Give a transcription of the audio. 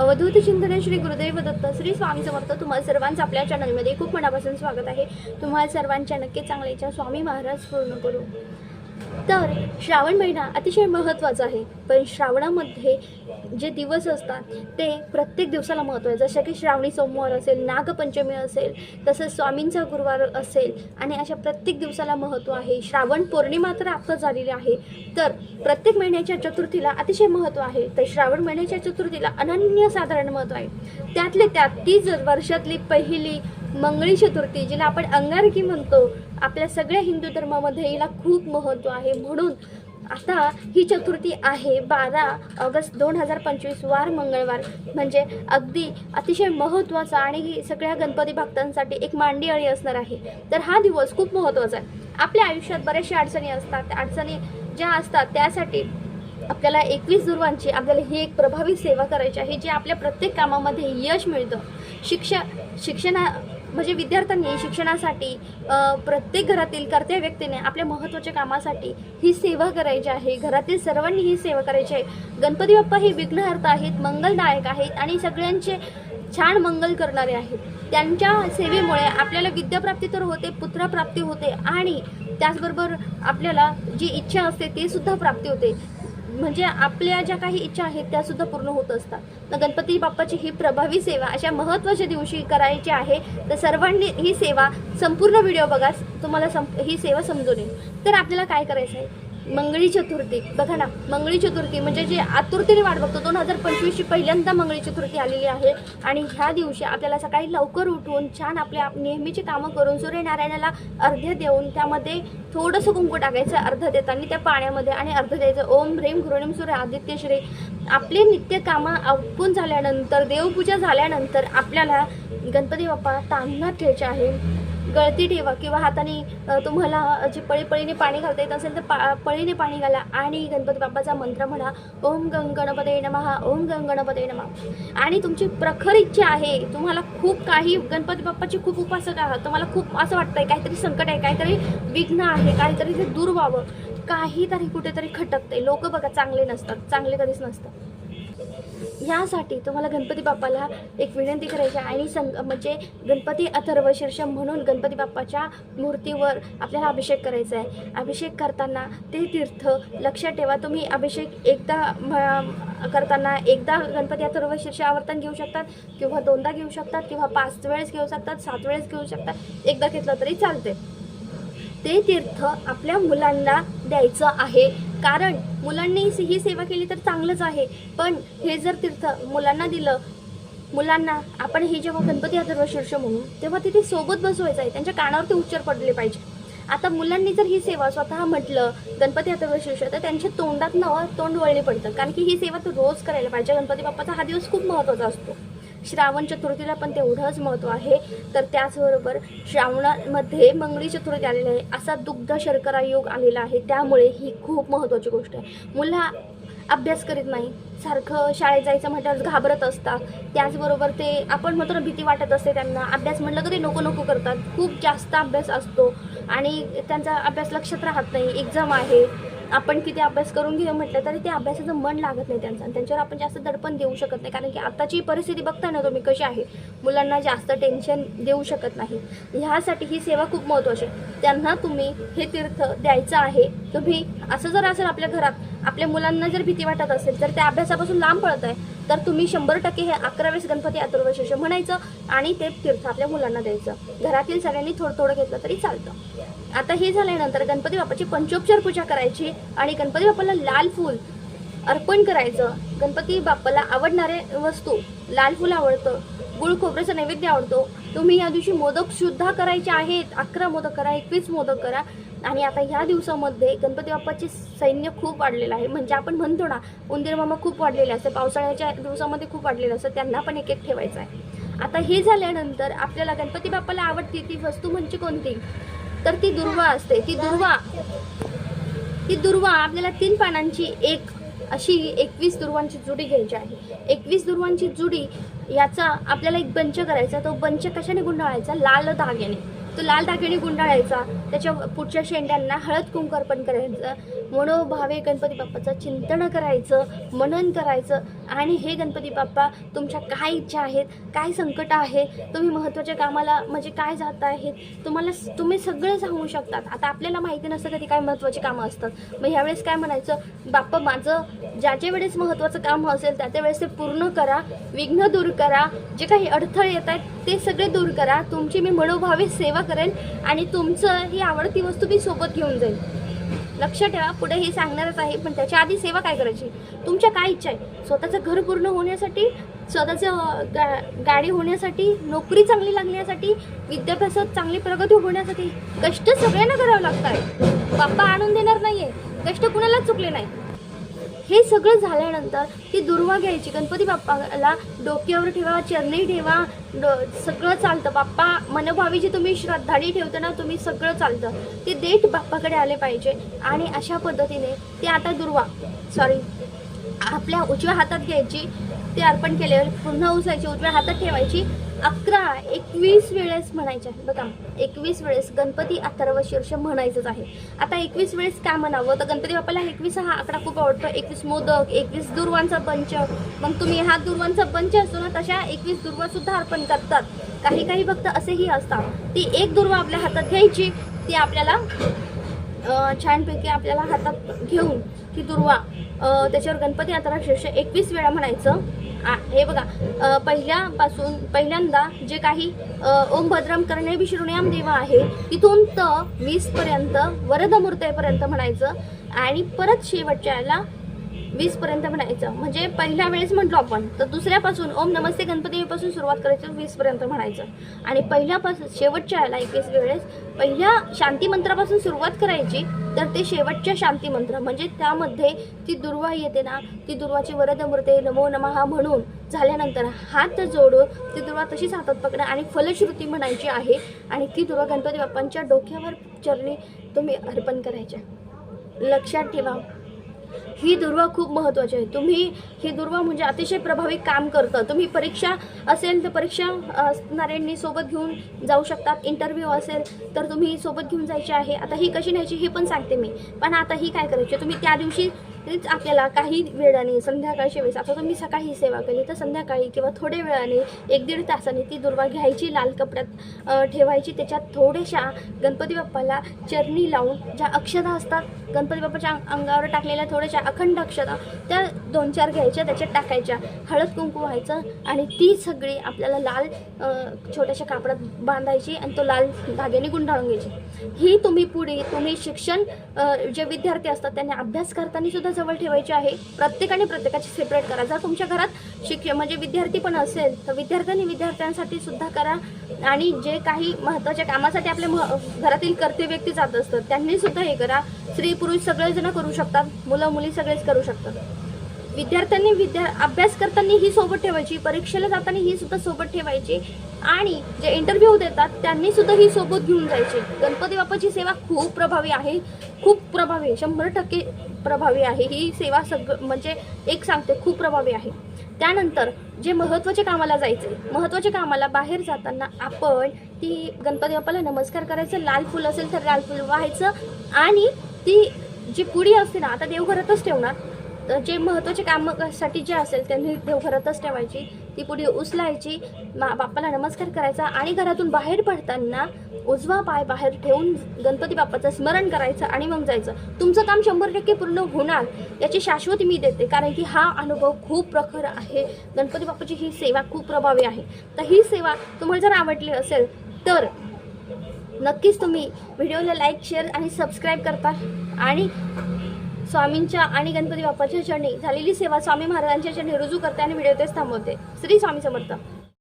अवधूत चिंतन श्री गुरुदेव दत्त श्री स्वामी समर्थ तुम्हाला सर्वांचं आपल्या चॅनलमध्ये खूप मनापासून स्वागत आहे. तुम्हाला सर्वांच्या नक्की चांगल्या इच्छा. स्वामी महाराज पूर्ण करू. तर श्रावण महिना अतिशय महत्त्वाचा आहे. पण श्रावणामध्ये जे दिवस असतात ते प्रत्येक दिवसाला महत्त्व आहे. जसं की श्रावणी सोमवार असेल नागपंचमी असेल तसंच स्वामींचा गुरुवार असेल आणि अशा प्रत्येक दिवसाला महत्त्व आहे. श्रावण पौर्णिमा तर आता झालेली आहे. तर प्रत्येक महिन्याच्या चतुर्थीला अतिशय महत्त्व आहे. तर श्रावण महिन्याच्या चतुर्थीला अनन्यसाधारण महत्त्व आहे. त्यातले त्यात ती जर वर्षातली पहिली मंगळी चतुर्थी जिला आपण अंगारकी म्हणतो आपल्या सगळ्या हिंदू धर्मामध्ये हिला खूप महत्त्व आहे. म्हणून आता ही चतुर्थी आहे बारा ऑगस्ट दोन हजार पंचवीस वार मंगळवार. म्हणजे अगदी अतिशय महत्त्वाचा आणि ही सगळ्या गणपती भक्तांसाठी एक मांडी अळी असणार आहे. तर हा दिवस खूप महत्त्वाचा आहे. आपल्या आयुष्यात बऱ्याचशा अडचणी असतात. त्या अडचणी ज्या असतात त्यासाठी आपल्याला एकवीस दुर्वांची आपल्याला ही एक प्रभावी सेवा करायची आहे जी आपल्या प्रत्येक कामामध्ये यश मिळतं. शिक्षा शिक्षणा म्हणजे विद्यार्थ्यांनी शिक्षणासाठी प्रत्येक घरातील कर्त्या व्यक्तीने आपल्या महत्त्वाच्या कामासाठी ही सेवा करायची आहे. घरातील सर्वांनी ही सेवा करायची आहे. गणपती बाप्पा हे विघ्नहर्ता आहेत मंगलदायक आहेत आणि सगळ्यांचे छान मंगल करणारे आहेत. त्यांच्या सेवेमुळे आपल्याला विद्याप्राप्ती तर होते पुत्रप्राप्ती होते आणि त्याचबरोबर आपल्याला जी इच्छा असते ती सुद्धा प्राप्ती होते. म्हणजे आपल्या ज्या काही इच्छा आहेत त्या सुद्धा पूर्ण होत असतात. तर गणपती बाप्पाची ही प्रभावी सेवा अशा महत्त्वाच्या दिवशी करायची आहे तर सर्वांनी ही सेवा संपूर्ण व्हिडिओ बघा. तुम्हाला संप ही सेवा समजून येईल. तर आपल्याला काय करायचं आहे मंगळी चतुर्थी. बघा ना मंगळी चतुर्थी म्हणजे जे आतुरतेने वाट बघतो दोन हजार पंचवीसची पहिल्यांदा मंगळी चतुर्थी आलेली आहे. आणि ह्या दिवशी आपल्याला सकाळी लवकर उठून छान आपल्या नेहमीची कामं करून सूर्यनारायणाला अर्ध्य देऊन त्यामध्ये थोडंसं कुंकू टाकायचं अर्ध देताना त्या पाण्यामध्ये आणि अर्ध द्यायचं. ओम ह्रीम घृणिम सूर्य आदित्य श्री आपली नित्य कामं आटपून झाल्यानंतर देवपूजा झाल्यानंतर आपल्याला गणपती बाप्पा तांदळात ठेवायचे आहे. गळती ठेवा किंवा हाताने तुम्हाला जे पळीपळीने पाणी घालता येत असेल तर पा पळीने पाणी घाला. आणि गणपती बाप्पाचा मंत्र म्हणा ओम गंग गणपते नमहा ओम गंग गणपते नमः. आणि तुमची प्रखर इच्छा आहे. तुम्हाला खूप काही गणपती बाप्पाची खूप उपासक आहात. तुम्हाला खूप असं वाटतंय काहीतरी संकट आहे काहीतरी विघ्न आहे काहीतरी ते दूर व्हावं. काहीतरी कुठेतरी खटकते लोक बघा चांगले नसतात. चांगले कधीच नसतात. ह्यासाठी तुम्हाला गणपती बाप्पाला एक विनंती करायची आहे. आणि संग म्हणजे गणपती अथर्वशीर्ष म्हणून गणपती बाप्पाच्या मूर्तीवर आपल्याला अभिषेक करायचा आहे. अभिषेक करताना ते तीर्थ लक्षात ठेवा. तुम्ही अभिषेक एकदा म- करताना एकदा गणपती अथर्व शीर्ष आवर्तन घेऊ शकतात किंवा दोनदा घेऊ शकतात किंवा पाच वेळेस घेऊ शकतात सात वेळेस घेऊ शकतात एकदा घेतलं तरी चालते ते तीर्थ आपल्या मुलांना द्यायचं आहे. कारण मुलांनी ही सेवा केली तर चांगलंच आहे. पण हे जर तीर्थ मुलांना दिलं मुलांना आपण हे जेव्हा गणपती अथर्व शीर्ष म्हणू तेव्हा तिथे सोबत बसवायचं आहे. त्यांच्या कानावर ते उच्चार पडले पाहिजे. आता मुलांनी जर ही सेवा स्वतः म्हटलं गणपती अथर्व शीर्ष तर त्यांच्या तोंडात नवं तोंड वळले पडतं. कारण की ही सेवा तू रोज करायला पाहिजे. गणपती बाप्पाचा हा दिवस खूप महत्त्वाचा असतो. श्रावण चतुर्थीला पण तेवढंच महत्त्व आहे. तर त्याचबरोबर श्रावणामध्ये मंगळी चतुर्थी आलेली आहे. असा दुग्ध शर्करा योग आलेला आहे. त्यामुळे ही खूप महत्त्वाची गोष्ट आहे. मुलं अभ्यास करीत नाही. सारखं शाळेत जायचं म्हटल्यावर घाबरत असतात. त्याचबरोबर ते आपण म्हणतो ना भीती वाटत असते त्यांना. अभ्यास म्हटलं की ते नको नको करतात. खूप जास्त अभ्यास असतो. आणि त्यांचा अभ्यास लक्षात राहत नाही. एक्झाम आहे. आपण किती अभ्यास करून घेऊ म्हटलं तरी ते अभ्यासाचं मन लागत नाही त्यांचं. आणि त्यांच्यावर आपण जास्त दडपण देऊ शकत नाही. कारण की आताची परिस्थिती बघता ना तुम्ही कशी आहे. मुलांना जास्त टेन्शन देऊ शकत नाही. ह्यासाठी ही सेवा खूप महत्त्वाची आहे. त्यांना तुम्ही हे तीर्थ द्यायचं आहे. तुम्ही असं जर असेल आपल्या घरात आपल्या मुलांना जर भीती वाटत असेल तर त्या अभ्यासापासून लांब पळत आहे तर तुम्ही शंभर टक्के हे अकरा वेळेस गणपती अथर्वशीर्ष म्हणायचं आणि ते तीर्थ आपल्या मुलांना द्यायचं. घरातील सगळ्यांनी थोडं थोडं घेतलं तरी चालतं. आता हे झाल्यानंतर गणपती बाप्पाची पंचोपचार पूजा करायची आणि गणपती बाप्पाला लाल फूल अर्पण करायचं. गणपती बाप्पाला आवडणारे वस्तू लाल फूल आवडतं गुळ खोबऱ्याचा नैवेद्य आवडतो तुम्ही या दिवशी मोदक सुद्धा करायचे आहेत. अकरा मोदक करा एकवीस मोदक करा. आणि आता ह्या दिवसामध्ये गणपती बाप्पाचे सैन्य खूप वाढलेलं आहे. म्हणजे आपण म्हणतो ना उंदीर मामा खूप वाढलेले असतात. पावसाळ्याच्या दिवसामध्ये खूप वाढलेलं असतं त्यांना पण एक एक ठेवायचं आहे. आता हे झाल्यानंतर आपल्याला गणपती बाप्पाला आवडते ती वस्तू म्हणजे कोणती? तर ती दुर्वा असते. ती दुर्वा. ती दुर्वा आपल्याला तीन पानांची एक अशी एकवीस दुर्वांची जुडी घ्यायची आहे. एकवीस दुर्वांची जुडी याचा आपल्याला एक बंच करायचा तो बंच कशाने गुंडाळायचा? लाल धाग्याने तो लाल धाग्याने गुंडाळायचा त्याच्या पुढच्या शेंड्यांना हळद कुंकर्पण करायचं. मनोभावे गणपती बाप्पाचं चिंतन करायचं मनन करायचं. आणि हे गणपती बाप्पा तुमच्या काय इच्छा आहेत? काय संकट आहे? तुम्ही महत्त्वाच्या कामाला म्हणजे काय जात आहेत? तुम्हाला तुम्ही सगळं सांगू शकतात. आता आपल्याला माहिती नसतं कधी काय महत्त्वाची कामं असतात. मग ह्यावेळेस काय म्हणायचं? बाप्पा माझं ज्याच्या वेळेस महत्त्वाचं काम असेल त्या त्या वेळेस ते पूर्ण करा. विघ्न दूर करा. जे काही अडथळे येत आहेत ते सगळे दूर करा. तुमची मी मनोभावे सेवा करेन आणि तुमचं ही आवडती वस्तू मी सोबत घेऊन जाईल लक्षात ठेवा पुढे हे सांगणारच आहे पण त्याच्या आधी सेवा काय करायची? तुमच्या काय इच्छा आहे? स्वतःचं घर पूर्ण होण्यासाठी स्वतःचं गा गाडी होण्यासाठी नोकरी चांगली लागण्यासाठी विद्याभ्यासात चांगली प्रगती होण्यासाठी कष्ट सगळ्यांना करावं लागत आहे बाप्पा आणून देणार नाही आहे कष्ट कुणालाच चुकले नाही हे सगळं झाल्यानंतर ती दुर्वा घ्यायची. गणपती बाप्पाला डोक्यावर ठेवा चरणी ठेवा डो सगळं चालतं. बाप्पा मनभावी जे तुम्ही श्रद्धाने ठेवता ना तुम्ही सगळं चालतं. ते देठ बाप्पाकडे आले पाहिजे. आणि अशा पद्धतीने ते आता दुर्वा सॉरी आपल्या उजव्या हातात घ्यायची ते अर्पण केल्यावर पुन्हा उचलायची उजव्या हातात ठेवायची. अकरा एकवीस वेळेस म्हणायचे आहे बघा एकवीस वेळेस गणपती अथर्व शीर्ष म्हणायचंच आहे. आता एकवीस वेळेस काय म्हणावं? तर गणपती बाप्पाला एकवीस हा आकडा खूप आवडतो. एकवीस मोदक एकवीस दुर्वांचा पंच. मग तुम्ही हा दुर्वांचा पंच असतो ना तशा एकवीस दुर्वा सुद्धा अर्पण करतात. काही काही भक्त असेही असतात. ती एक दुर्वा आपल्या हातात घ्यायची ती आपल्याला छानपैकी आपल्याला हातात घेऊन ती दुर्वा त्याच्यावर गणपती अथर्व शीर्ष एकवीस वेळा म्हणायचं. हे बघा पहिल्यापासून पहिल्यांदा जे काही ओम भद्रम करणे विष्णुयाम देव आहे तिथून तर वीसपर्यंत वरदमूर्तेपर्यंत म्हणायचं. आणि परत शेवटच्या याला वीसपर्यंत म्हणायचं. म्हणजे पहिल्या वेळेस म्हटलो आपण तर दुसऱ्यापासून ओम नमस्ते गणपतीपासून सुरुवात करायचं वीसपर्यंत म्हणायचं. आणि पहिल्यापासून शेवटच्या याला एकवीस वेळेस पहिल्या शांती मंत्रापासून सुरुवात करायची तर ते शेवटच्या शांती मंत्र. म्हणजे त्यामध्ये ती दुर्वा येते ना ती दुर्वाची वरदमूर्ते नमो नमः म्हणून झाल्यानंतर हात जोडून ती दुर्वा तशीच हातात पकडा आणि फलश्रुती म्हणायची आहे. आणि ती दुर्वा गणपती बाप्पांच्या डोक्यावर चरणी तुम्ही अर्पण करायच्या. लक्षात ठेवा. ही दुर्वा खूप महत्त्वाची आहे. तुम्ही ही दुर्वा म्हणजे अतिशय प्रभावी काम करतं. तुम्ही परीक्षा असेल तर परीक्षा असणाऱ्यांनी सोबत घेऊन जाऊ शकतात. इंटरव्ह्यू असेल तर तुम्ही सोबत घेऊन जायची आहे. आता ही कशी न्यायची हे पण सांगते मी. पण आता ही काय करायची? तुम्ही त्या दिवशी तेच आपल्याला काही वेळाने संध्याकाळच्या वेळेस आता तुम्ही सकाळी सेवा केली तर संध्याकाळी किंवा थोड्या वेळाने एक दीड तासाने ती दुर्वा घ्यायची लाल कपड्यात ठेवायची. त्याच्यात थोड्याशा गणपती बाप्पाला चरणी लावून ज्या अक्षता असतात गणपती बाप्पाच्या अंगावर टाकलेल्या थोड्याशा अखंड अक्षता त्या दोन चार घ्यायच्या त्याच्यात टाकायच्या. हळद कुंकू व्हायचं आणि ती सगळी आपल्याला लाल छोट्याशा कापडात बांधायची आणि तो लाल धाग्याने गुंडाळून घ्यायची. ही तुम्ही पुढे तुम्ही शिक्षण जे विद्यार्थी असतात त्यांनी अभ्यास करताना सुद्धा जवळ ठेवायची आहे. प्रत्येकाने प्रत्येकाची सेपरेट करा. जर तुमच्या घरात शिक्ष म्हणजे विद्यार्थी पण असेल तर विद्यार्थ्यांनी विद्यार्थ्यांसाठी सुद्धा करा आणि जे काही महत्त्वाच्या कामासाठी आपल्या घरातील कर्ते व्यक्ती जात असतात त्यांनी सुद्धा हे करा. स्त्री पुरुष सगळेजण करू शकतात मुलं मुली सगळेच करू शकतात. विद्यार्थ्यांनी विद्या अभ्यास करताना ही सोबत ठेवायची परीक्षेला जाताना ही सुद्धा सोबत ठेवायची आणि जे इंटरव्ह्यू देतात त्यांनी सुद्धा ही सोबत घेऊन जायची. गणपती बाप्पाची सेवा खूप प्रभावी आहे खूप प्रभावी शंभर टक्के प्रभावी आहे. ही सेवा सग म्हणजे एक सांगते खूप प्रभावी आहे. त्यानंतर जे महत्त्वाच्या कामाला जायचे महत्त्वाच्या कामाला बाहेर जाताना आपण ती गणपती बाप्पाला नमस्कार करायचं लाल फुल असेल तर लाल फुल व्हायचं आणि ती जी पुडी असते ना आता देवघरातच ठेवणार. तर जे महत्त्वाचे कामासाठी जे असेल त्यांनी देवघरातच ठेवायची. ती पुढे उचलायची. मा बाप्पाला नमस्कार करायचा आणि घरातून बाहेर पडताना उजवा पाय बाहेर ठेवून गणपती बाप्पाचं स्मरण करायचं आणि मग जायचं. तुमचं काम शंभर टक्के पूर्ण होणार याची शाश्वती मी देते. कारण की हा अनुभव खूप प्रखर आहे. गणपती बाप्पाची ही सेवा खूप प्रभावी आहे. तर ही सेवा तुम्हाला जर आवडली असेल तर नक्कीच तुम्ही व्हिडिओला लाईक शेअर आणि सबस्क्राईब करता. आणि स्वामींच्या आणि गणपती बाप्पाच्या चरणी झालेली सेवा स्वामी महाराजांच्या चरणी रुजू करते आणि व्हिडिओ तेच थांबवते. श्री स्वामी समर्थ.